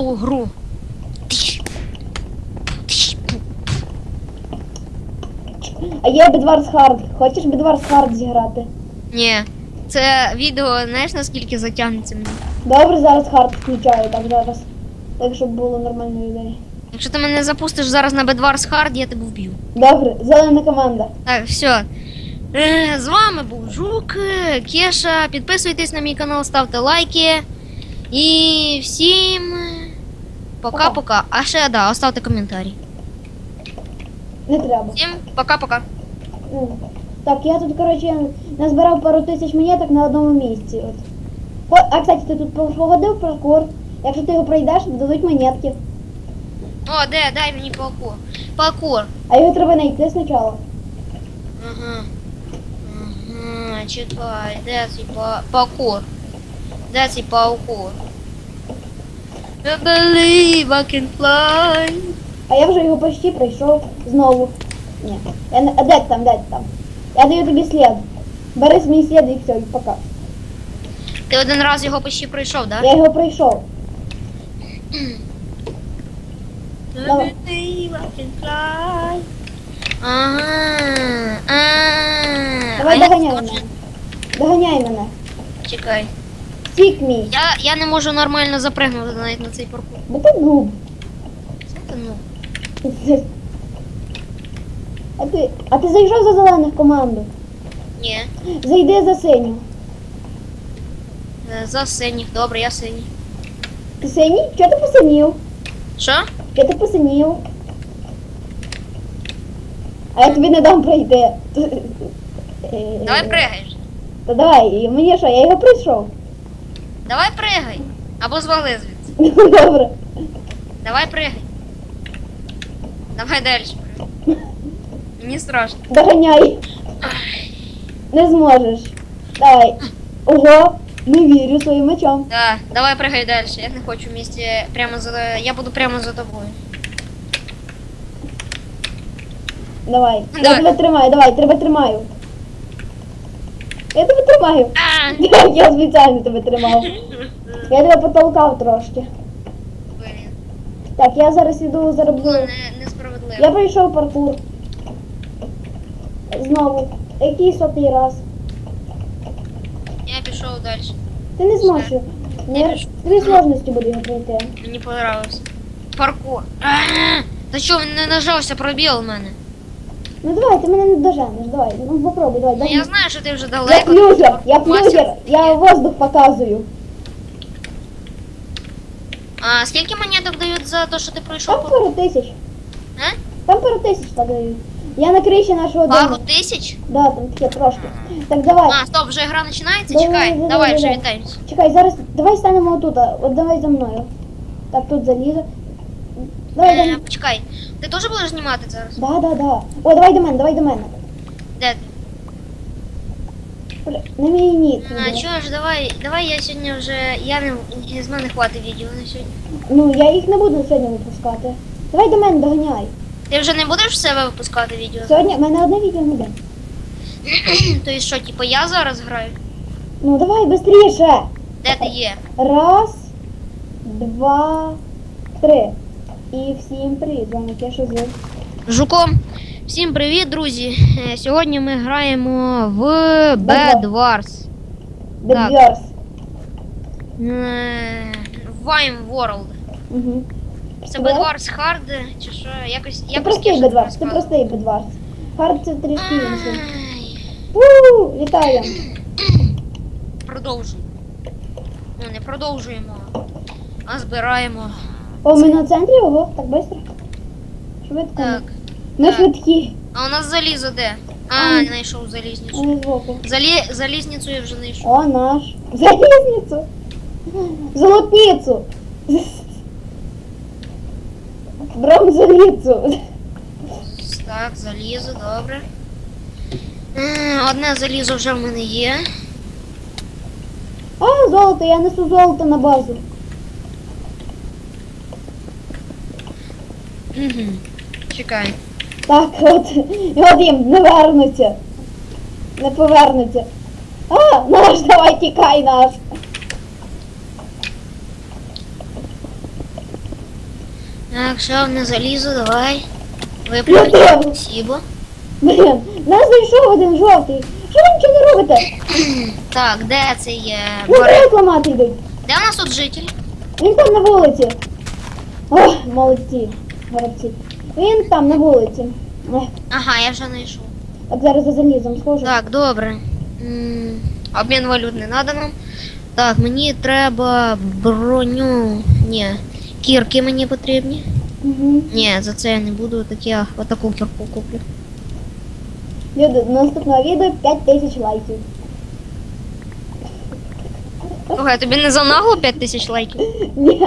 у гру. А є Bedwars Hard. Хочеш Bedwars Hard зіграти? Ні. Це відео, знаєш наскільки затягнеться мені? Добре, зараз Hard включаю, так зараз. Так, щоб було нормально людей. Якщо ти мене запустиш зараз на Bedwars Hard, я тебе вб'ю. Добре, зелена команда. Так, все. Е, З вами був Жук, е, Кеша. Підписуйтесь на мій канал, ставте лайки. І всім пока-пока. А ще да, оставте коментарі. Не треба. Всім пока-пока. Ну, Так, я тут, коротше, назбирав пару тисяч монеток на одному місці. От. А, кстати, ти тут походив в паркур. Якщо ти його пройдеш, дадуть монетки. О, де, дай мені паркур. Паркур. А його треба знайти спочатку. Ага. Ага, чекай, де цей па- паркур? Де цей паркур? I believe I can fly. А я вже його почти пройшов знову. Ні. Я не... А де ти там, де ти там? Я даю тобі слід. Бери мій слід і все, і пока. Ти один раз його почти пройшов, да? Я його пройшов. I Давай. believe I can fly. Ага. А. Давай доганяй мене. Доганяй мене. Чекай. Стік мій. Я, я не можу нормально запригнути навіть на цей паркур. Бо ти. Це ну. А ти, а ти зайшов за зелених команду? Ні. Зайди за синю. Е, За синіх. Добре, я синій. Ти синій? Чого ти посинів? Що? Чого ти посинів? А я тобі не дам пройти. Давай пригаєш. Та давай, і мені що, я його пройшов. Давай пригай. Або звали звідси. Добре. Давай пригай. Давай далі пригай. Мені страшно. Доганяй. Не зможеш. Давай. Ого, не вірю своїм очам. Да, давай пригай далі. Я не хочу в місті прямо за. Я буду прямо за тобою. Давай. Я Давай. тебе тримаю, давай, тебе тримаю. Я тебе тримаю. А! Я спеціально тебе тримав. Я тебе потолкав трошки. Блін. Так, я зараз іду Було зароблю. не, несправедливо. Я пройшов паркур. Знову. Який сотий раз. Я пішов далі. Ти не зможеш. його. Я Ні, пішов. тобі сложності буде його пройти. Мені понравився. Паркур. А! Та що, він не нажався пробіл у мене? Ну давай, ти мене не доженеш, давай. Ну попробуй, давай. Ну, дай. я знаю, що ти вже Я далеко. я флюгер, я воздух показую. А скільки монеток дають за те, що ти пройшов? Там паркур? пару тисяч. А? Там пару тисяч так дають. Я на криші нашого Пару дому. тисяч? Да, там таке трошки. Так давай. А, стоп, вже гра починається? Давай, Чекай, давай, давай, вже давай. вітаємось. Чекай, зараз давай станемо отут. а, От давай за мною. Так, тут залізо. Давай, Е, давай. почекай. Ти теж будеш знімати зараз? Да, да, да. О, давай до мене, давай до мене. Де ти? Бля, На мій ніт. А, чого ж, давай, давай я сьогодні вже. Я не з мене хватить відео на сьогодні. Ну, я їх не буду сьогодні випускати. Давай до мене доганяй. Ти вже не будеш в себе випускати відео? Сьогодні в мене одне відео не буде. Тобто що, типу я зараз граю? Ну давай швидше. Де ти є? Раз, два, три. І всім привіт, з вами Кеша з Жуком. Всім привіт, друзі. Е, Сьогодні ми граємо в Bed Bed Wars. Так. Bedwars. Е, World. Угу. Це Bed Wars Hard, чи що? Якось Це простий Кеша Bedwars, це простий Bedwars. Хард це трішки інший. Вуу, вітаю. Продовжуй. Ну, не продовжуємо, а збираємо. О, ми на центрі, ого, так швидко. Швидко. Так. Ми так. швидкі. А у нас залізо де? А. А, не знайшов залізницю. Вони збоку. Залі... Залізницю я вже знайшов. О, наш. Залізницю. Золотницю. Бронзоліцю. Так, залізо, добре. М, Одне залізо вже в мене є. А, золото, я несу золото на базу. Чекай. Так, от, їм не вернуться. Не повернуться. А, наш, давай тікай наш. Так, ще одне залізо, давай. Теж. Спасибо. Блін, нас зайшов один жовтий. Що ви нічого не робите? Так, де це є? Ну, Бори. ламати йдуть. Де у нас тут житель? Він там на вулиці. Ох, молодці, горобці. Він там на вулиці. Ага, я вже знайшов. так зараз за залізом схожу. Так, добре. М, Обмін валют не надо нам. Так, мені треба броню. Ні. Кірки мені потрібні. Угу. Ні, за це я не буду такі, а отаку кірку куплю. Люди, до наступного відео 5 тисяч лайків. Слухай, тобі не занагло 5 тисяч лайків? Ні.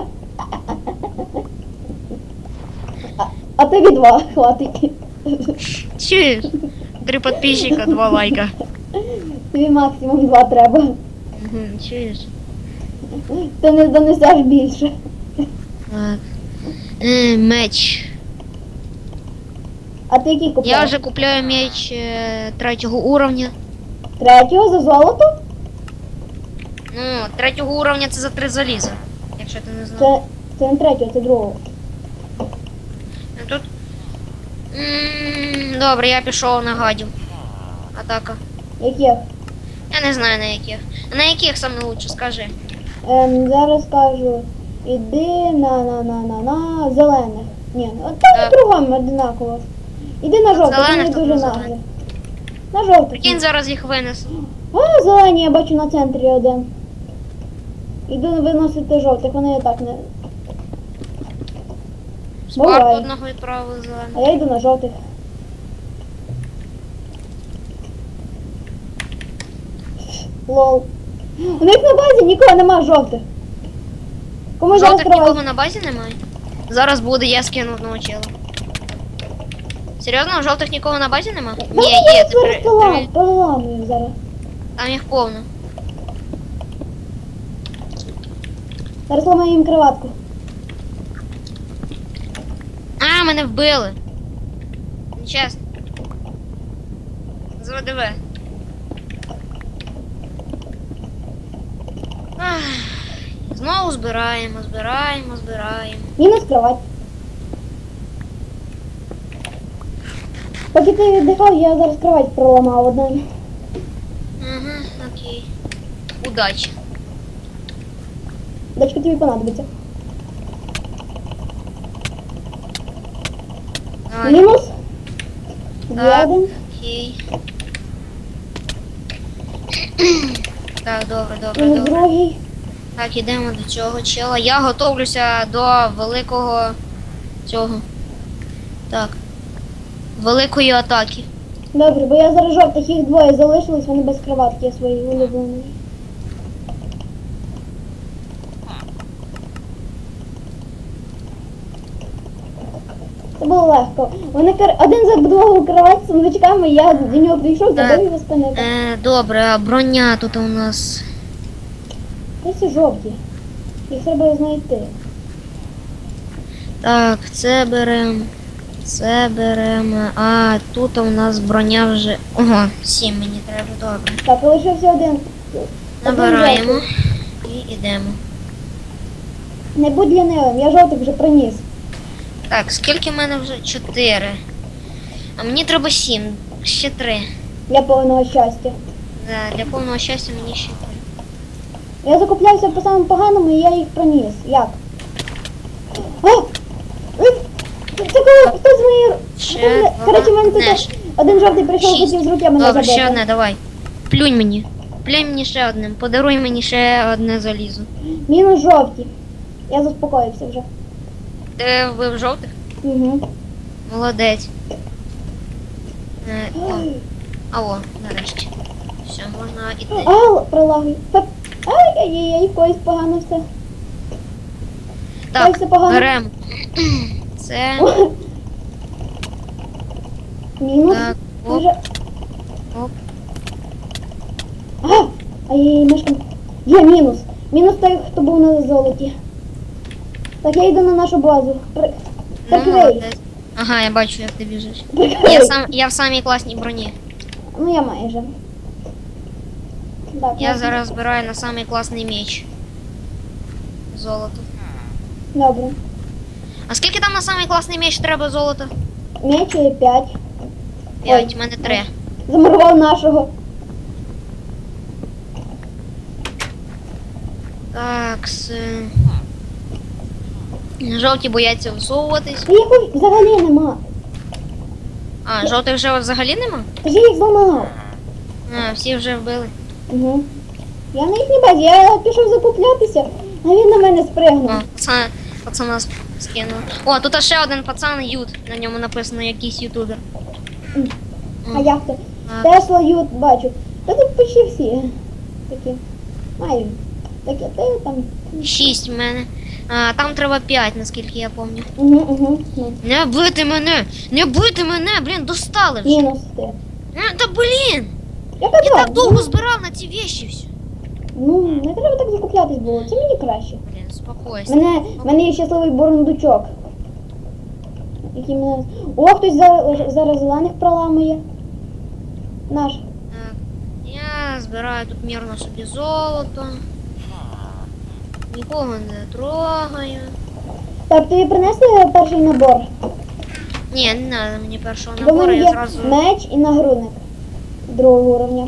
А, тобі два хватить. Чуєш? Три підписчика, два лайка. Тобі максимум два треба. Чуєш? Ти не донесеш більше. Так. Е, меч. А ти який купив? Я вже купляю меч е, третього уровня. Третього за золото? Ну, третього уровня це за три заліза. Якщо ти не знав. Це, це не третього, це другого. А Тут. М, Добре, я пішов на гадів. Атака. Яких? Я не знаю на яких. На яких саме лучше, скажи. Ем, зараз кажу, іди на на на на на зелених. Ні, от там кругом одинаково. Іди на жовтих, тут дуже на нагло. зелених. На жовтих. Прикинь, зараз їх винесу. А, зелені я бачу на центрі один. Іду виносити жовтих, вони і так не. Спарку Буває. одного відправили А зеленого. я йду на жовтих. Лол. У них на базі нікого нема жовтих. Кому зараз Жовтих нікого на базі немає. Зараз буде, я скину одного чела. Серйозно, жовтих нікого на базі нема? Ні, є, ти при... при- Переламую зараз. там їх повно. Зараз ламаю їм криватку. А, мене вбили. Нечесно. З ВДВ. Ах, Знову збираємо, збираємо, збираємо. Мінус кровать. Поки ти віддихав, я зараз кровать проламав одну. Ага, окей. Удачі. Дочка тобі понадобиться. Мінус. Є один. Окей. Так, добре, добре, Мінус добре. другий. Так, ідемо до цього чела. Я готовлюся до великого цього. Так. Великої атаки. Добре, бо я зараз жовтих їх двоє залишилось, вони без кроватки своєї улюбленої. Це було легко. Вони кар... один забудував кровать з сундучками, я до нього прийшов, забив його спинити. Е, добре, а броня тут у нас. Ось жовті. Їх треба знайти. Так, це берем. Це беремо. А тут у нас броня вже. Ого, сім мені треба, добре. Так, лишився один. один Набираємо і йдемо. Не будь лінивим, я жовтих вже приніс. Так, скільки в мене вже? Чотири. А мені треба сім. Ще три. Для повного щастя. Да, для повного щастя мені ще три. Я закуплявся по самому поганому і я їх приніс. Як? М! Це коли хтось з моєї... Ще Хтось- Коротше, в мене тут один жовтий прийшов, хотів з руки мене Добре, забити. ще одне, давай. Плюнь мені. Плюнь мені ще одним. Подаруй мені ще одне залізо. Мінус жовті. Я заспокоївся вже. Ти вбив жовтих? Угу. Молодець. Е, о, алло, нарешті. Все, можна іти. А, пролагуй. Та- Ай-яй-яй, когось погано все. Так, все погано. беремо. Це. Мінус. Так, Може... оп, оп. А! Ай-яй, мишка. Є мінус. Мінус той, хто був на золоті. Так, я йду на нашу базу. При... Ну, Прикрий. Ага, я бачу, як ти біжиш. Прикрий. Я сам я в самій класній броні. Ну я майже. Так, Я ну, зараз збираю на самий класний меч. Золото. Добре. А скільки там на самий класний меч треба золота? Меч 5. П'ять, в мене три. Замурував нашого. Так, с... Жовті бояться всовуватись. Їх взагалі нема. А, жовтих вже взагалі нема? Та ж їх зламав. А, всі вже вбили. Угу. Я на їх не бачу, я пішов закуплятися, а він на мене спригнув. О, пацана, пацана с- скинули. О, тут ще один пацан Ют. На ньому написано якийсь ютубер. А як то? А. Тесла Ют бачу. Та тут почти всі. Такі. Маю. Такі, ти там. Шість в мене. А, там треба п'ять, наскільки я пам'ятаю. Угу, угу. Не бити мене! Не бити мене! Блін, достали вже. Мінус ти. Е, Та блін! Я Я так довго збирав на ці вещі все. Ну, не треба так закуплятись було. Це мені краще. Блін, спокойся. Мене, мене є щасливий бурундучок. Який мене. О, хтось зараз, зараз зелених проламує. Наш. Так, я збираю тут мирно собі золото. Нікого не трогаю. Так, тобі принесли перший набор? Ні, не треба мені першого Бо набору, я зразу. меч і нагрудник другого уровня.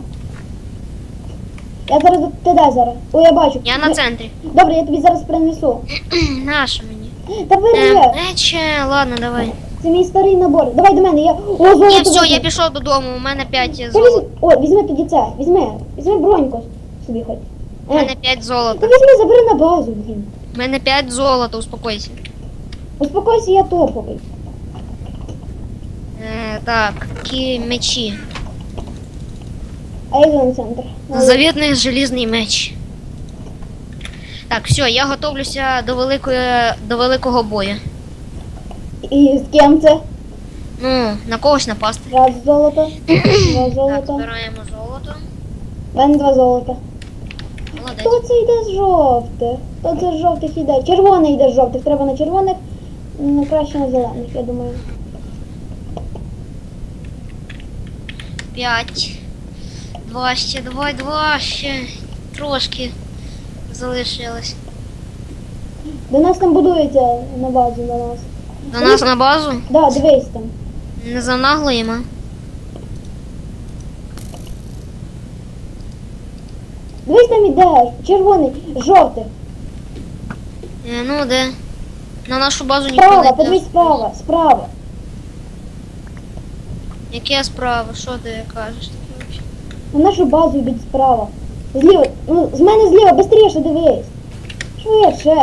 Я зараз ти де зараз? О, я бачу. Я на центрі. Добре, я тобі зараз принесу. Наша мені. Та бери, Е, меч, е, ладно, давай. це мій старий набор. Давай до мене, я. О, золото. Ні, все, я пішов додому, у мене 5 Та золота. візьми, о, візьми тоді це, візьми, візьми броньку собі хоч. У мене 5 та золота. візьми, забери на базу, блін. У мене 5 золота, успокойся. Успокойся, я топовий. Е, так, які мечі. Ейзон центр. Завітний желізний меч. Так, все, я готовлюся до великої до великого бою. І з ким це? Ну, на когось напасти. Раз золото, два Так, золота. збираємо золото. В мене два золота. Хто це йде з жовтих? Хто це з жовтих йде? Червоний йде з жовтих. Треба на червоних, м, краще на зелених, я думаю. П'ять. Два ще, давай, два ще. Трошки залишилось. До нас там будується на базу до нас. До нас на базу. Да, дивись там. Не занаглуємо. Дивись там іде, червоний, жовтих. Е, ну де? На нашу базу ніхто Справа, не подивись справа, справа. Яке справа? Що ти кажеш таке вообще? На нашу базу йдуть справа. Зліва, ну, з мене зліва, швидше дивись. Швидше.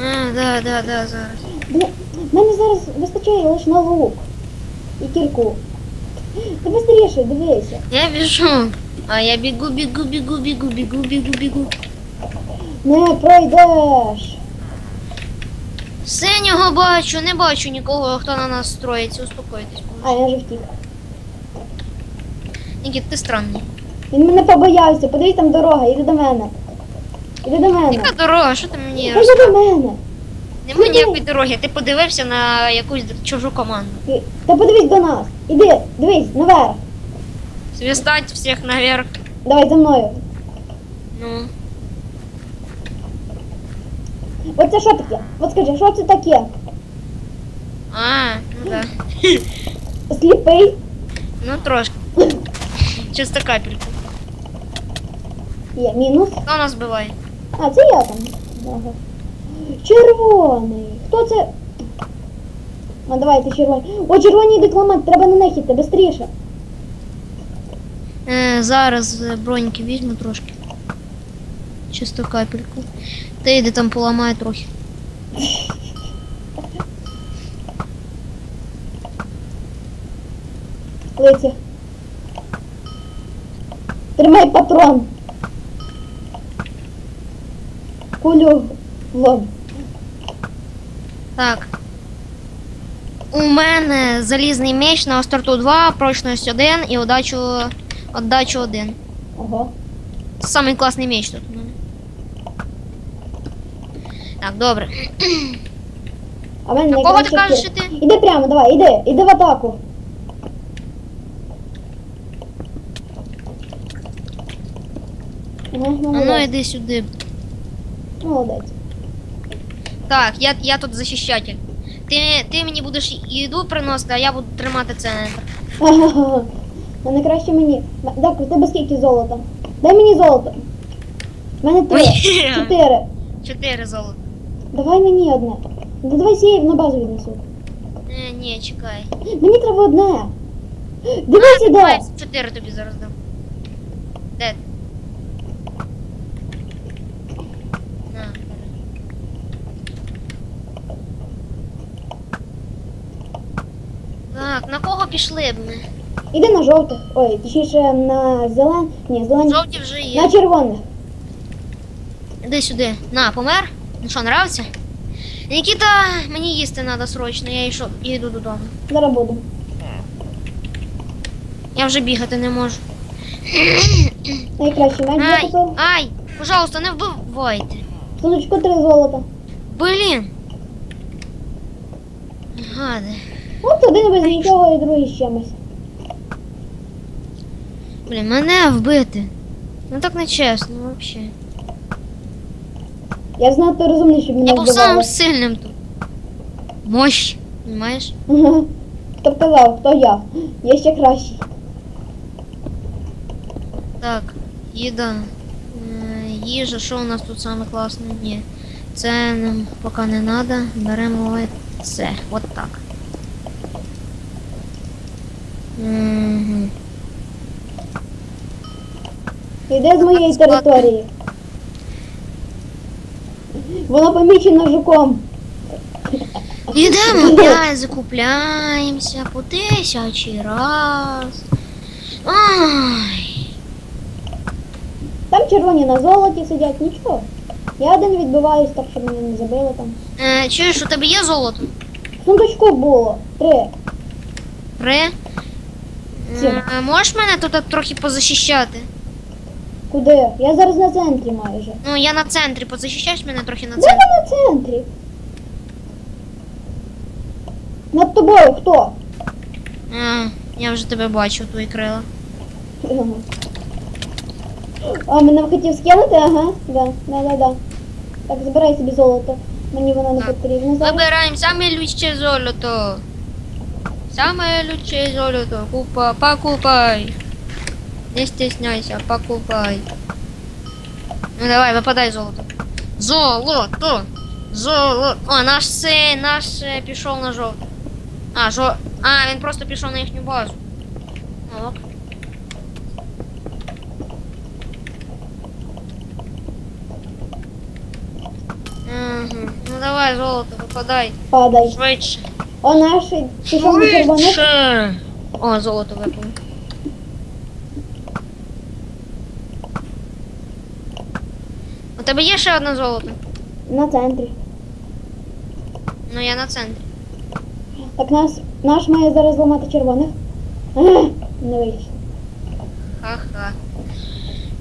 А, да, да, да, зараз. Бля, мене зараз вистачає лише на лук і кірку. Ти швидше дивися. Я біжу. А я бігу, бігу, бігу, бігу, бігу, бігу, бігу. Не пройдеш. Синього бачу, не бачу нікого, хто на нас строїться. Успокойтесь. А, я вже втік. Нікіт, ти странний. Він мене побоявся. Подивись там дорога, іди до мене. Іди до мене. Яка дорога? Що ти мені Іди розказуєш? до мене. Нема ніякої дороги. Ти подивився на якусь чужу команду. Ти- Та подивись до нас. Іди, дивись, наверх. Свистать всіх наверх. Давай за мною. Ну. От це що таке? От скажи, що це таке? А, ну да. Сліпий? Ну трошки. Чисто капельку. Є, мінус. Хто нас вбиває? А, це я там. Ага. Червоний. Хто це? А давайте червоний. О, червоні йдуть ламати, треба на них іти, швидше. Е, зараз е, броньки візьму трошки. Чисто капельку. Ти йди там поламай трохи. Лиця. Тримай патрон. Кулю в лоб. Так. У мене залізний меч на остроту 2, прочність 1 і удачу, отдачу 1. Ого. Самий класний меч тут. Так, добре. А мене На кого ти кажеш, що ти? Іди прямо, давай, іди, іди в атаку. Ага, А ну молодець. іди сюди. молодець. Так, я, я тут захищатель. Ти, ти мені будеш їду приносити, а я буду тримати центр. Ага. Ну не краще мені. М- Так, у тебе скільки золота? Дай мені золото. У мене три. Ой. Чотири. Чотири золота. Давай мені одне. Ну давай сіяв на базу віднесу. Е, ні, чекай. Мені треба одне. Дивись іде. Давай, чотири тобі зараз дам. Де? ти? На, бери. Так, на кого пішли б ми? Іди на жовтих. Ой, точніше на зелен. Ні, зелені. Жовті вже є. На червоних. Іди сюди. На, помер? Ну що, нравиться? Нікіта, мені їсти треба срочно, я йшов, їду додому. Зараз буду. Я вже бігати не можу. Найкращий меч Ай, закупив. ай, пожалуйста, не вбивайте. Сундучку три золота. Блін. Гади. От один без нічого і другий з чимось. Блін, мене вбити. Ну так не чесно, взагалі. Я знати розумний, щоб мене Я був вбивали. самим сильним тут. Мощь, понимаєш? Ага. Хто казав, хто я? Є ще кращий. Так, їда. Е, Їжа, що у нас тут саме класне? Ні. Це нам поки не треба. Беремо це. От так. Угу. Йди з моєї території. Вона помічена жуком. Йдемо опять, закупляємося по тисячі раз. Ай. Там червоні на золоті сидять, нічого. Я один відбиваюсь, так щоб мене не забили там. Е, чуєш, у тебе є золото? Сундучку було. Три. Сім. Е, можеш мене тут трохи позахищати? Куди? Я зараз на центрі майже. Ну, я на центрі, позахищаєш мене трохи на центрі. ви на центрі? Над тобою хто? А, я вже тебе бачу, твої крила. А, мене хотів скинути? Ага, да, да, да, да. Так, збирай собі золото. Мені воно не Так. потрібно зараз. Вибираємо саме люче золото. Саме люче золото. Купа, покупай. Не стесняйся, покупай. Ну давай, випадай золото. Золото! Золото! О, наш цей, наш е, пішов на жовтий. А, жо... А, він просто пішов на їхню базу. Ну, ок. Угу. Ну давай, золото, випадай. Падай. Швидше. О, наш пішов на червоних. Швидше. О, золото випало. У тебе є ще одне золото? На центрі. Ну я на центрі. Так нас, наш має зараз зламати червоних. Не вийшло. Ха-ха.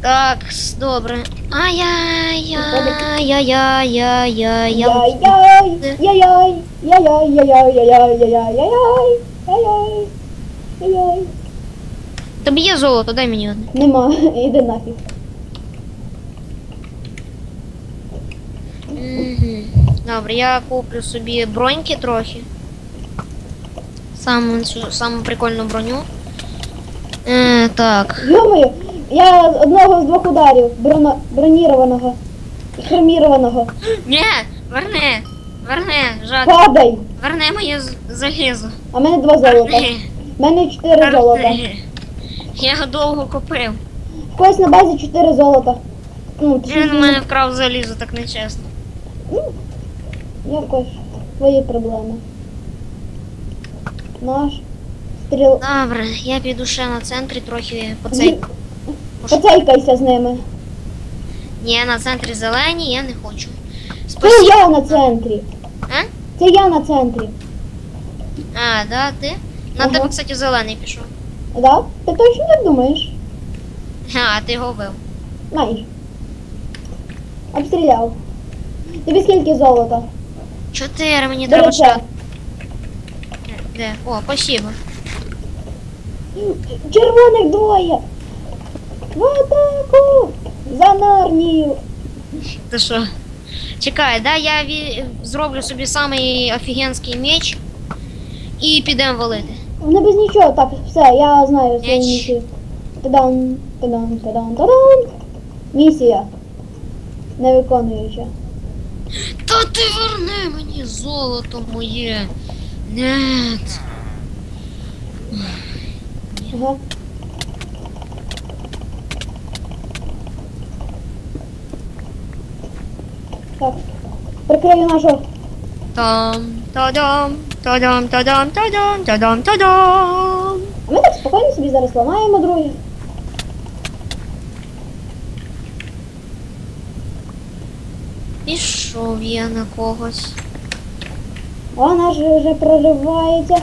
Так, добре. Ай-яй-яй-яй-яй-яй-яй. Добре, я куплю собі броньки трохи. Саму, цю- саму прикольну броню. Е, так. Йомою, я одного з двох ударів броно, бронірованого хромірованого. Ні, верни, верни, жаль. Падай! Верни моє з- залізо. А в мене два золота. Верни, У мене чотири золота. верни. Я його довго купив. В когось на базі чотири золота. Ну, Він у мене вкрав залізо, так нечесно. Якось твої проблеми. Наш стріл. Добре, я піду ще на центрі трохи по цей. Поцейкайся з ними. Ні, на центрі зелені, я не хочу. Це Спасибо. я на центрі. А? Це я на центрі. А, да, ти? На Ага. тебе, кстати, зелений пішов. Да? Ти точно так думаєш? А, ти його вбив. Майже. Обстріляв. Тобі скільки золота? Чотири мені треба ще. Де? О, спасибо. Червоних двоє! В атаку! За Нарнію! Ти що? Чекай, да, я ві- зроблю собі самий офігенський меч і підемо валити. Не без нічого, так, все, я знаю свою Меч. місію. Тадан, тадан, тадан, тадан. Місія. Не виконуюча. Та ти верни мені золото моє. Нет. Ага. Так. Прикрию нашу. Там, та-дам, та-дам, та-дам, та-дам, та-дам, та-дам. А ми так спокійно собі зараз ламаємо друге. Пішов я на когось. О, наш вже проривається.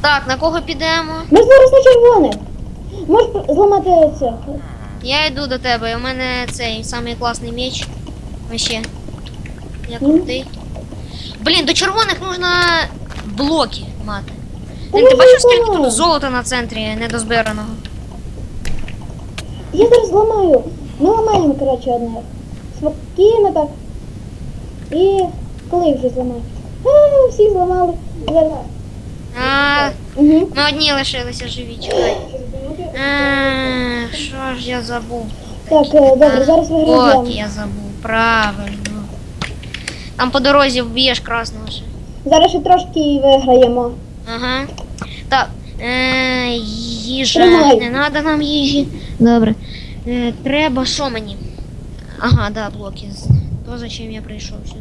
Так, на кого підемо? Ми ж зараз на червоних. Можеш зламати це. Я йду до тебе, у мене цей самий класний меч. Вообще. Я крутий. Блін, до червоних можна блоки мати. Ти бачиш, скільки тут золота на центрі недозбираного? Я зараз зламаю. Ми ламаємо, коротше, одне. Спокійно так. І коли вже зламаю? А, всі зламали. Зараз. А, Угу. ми одні лишилися живі, чекай. А, Що ж я забув? Так, е, добре, зараз виграємо. От я забув, правильно. Там по дорозі вб'єш красного ще. Зараз ще трошки і виграємо. Ага. Так. Е, їжа. Не треба нам їжі. Добре. Е, треба що мені? Ага, да, блоки. То за чим я прийшов сюди.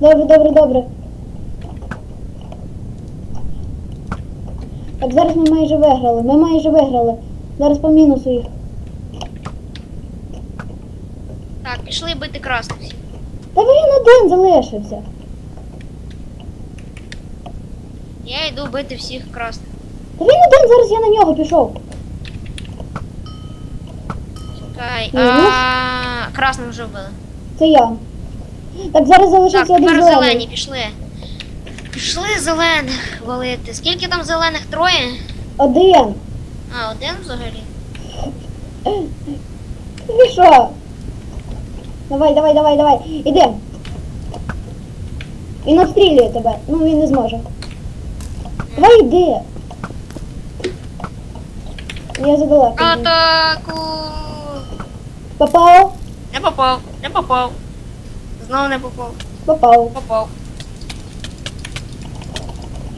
Добре, добре, добре. Так, зараз ми майже виграли. Ми майже виграли. Зараз по мінусу їх. Так, пішли бити красних. Та він один залишився. Я йду бити всіх красних. Та він один, зараз я на нього пішов. Чекай. Ні, А, красних вже вбили. Це я. Так, зараз Так, залишився один тепер зелений. зелені, пішли. Пішли зелених валити. Скільки там зелених? Троє? Один. А, один взагалі. Ти що? Давай, давай, давай, давай. Іди. Він обстрілює тебе. Ну він не зможе. Давай йди. Я йду. Атаку! Попав? Не попав, не попав. Знову не попав. Попав. Попав.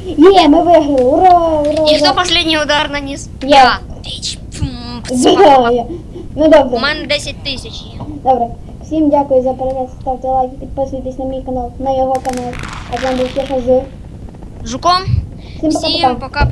Є, ми виграли. Ура, ура, І хто ура. останній удар наніс? Я. Фум, Да, я. Ну У добре. мене 10 тисяч є. Добре. Всім дякую за перегляд. Ставте лайки, підписуйтесь на мій канал, на його канал. А з вами був з. Жуком. Всім пока-пока. Всім пока.